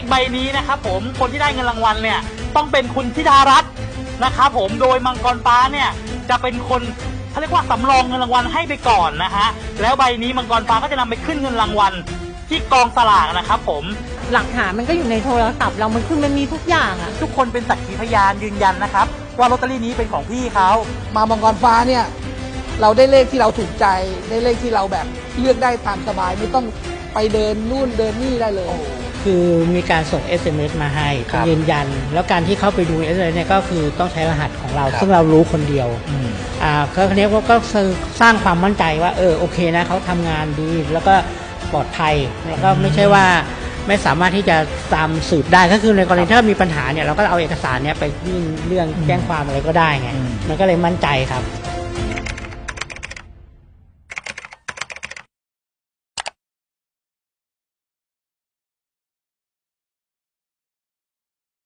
ขใบนี้นะครับผมคนที่ได้เงินรางวัลเนี่ยต้องเป็นคุณธิดารัตน์นะครับผมโดยมังกรฟ้าเนี่ยจะเป็นคนเขาเรียกว่าสำรองเงินรางวัลให้ไปก่อนนะฮะแล้วใบนี้มังกรฟ้าก็จะนำไปขึ้นเงินรางวัลที่กองสลากนะครับผม หลักฐานมันก็อยู่ในโทรศัพท์เรา มันคือมันมีทุกอย่างอะทุกคนเป็นสักขีพยานยืนยันนะครับ ว่าลอตเตอรี่นี้เป็นของพี่เขามามังกรฟ้าเนี่ย เราได้เลขที่เราถูกใจ ได้เลขที่เราแบบเลือกได้ตามสบายไม่ต้องไปเดินนู่นเดินนี่ได้เลย คือมีการส่ง SMS มาให้ครับยืนยัน แล้วการที่เข้าไปดู SMS เนี่ยก็คือต้องใช้รหัสของเรา ครับ ซึ่งเรารู้คนเดียวอ่าก็เนี้ยก็ก็สร้างความมั่นใจว่าเออโอเคนะเขาทำงานดี แล้วก็ปลอดภัยแล้วก็ไม่ใช่ว่าไม่สามารถที่จะตามสืบได้ก็คือในกรณีถ้ามีปัญหาเนี่ยเราก็เอาเอกสารเนี่ยไปยื่นเรื่องแจ้งความอะไรก็ได้ไงอืม มันก็เลยมั่นใจครับ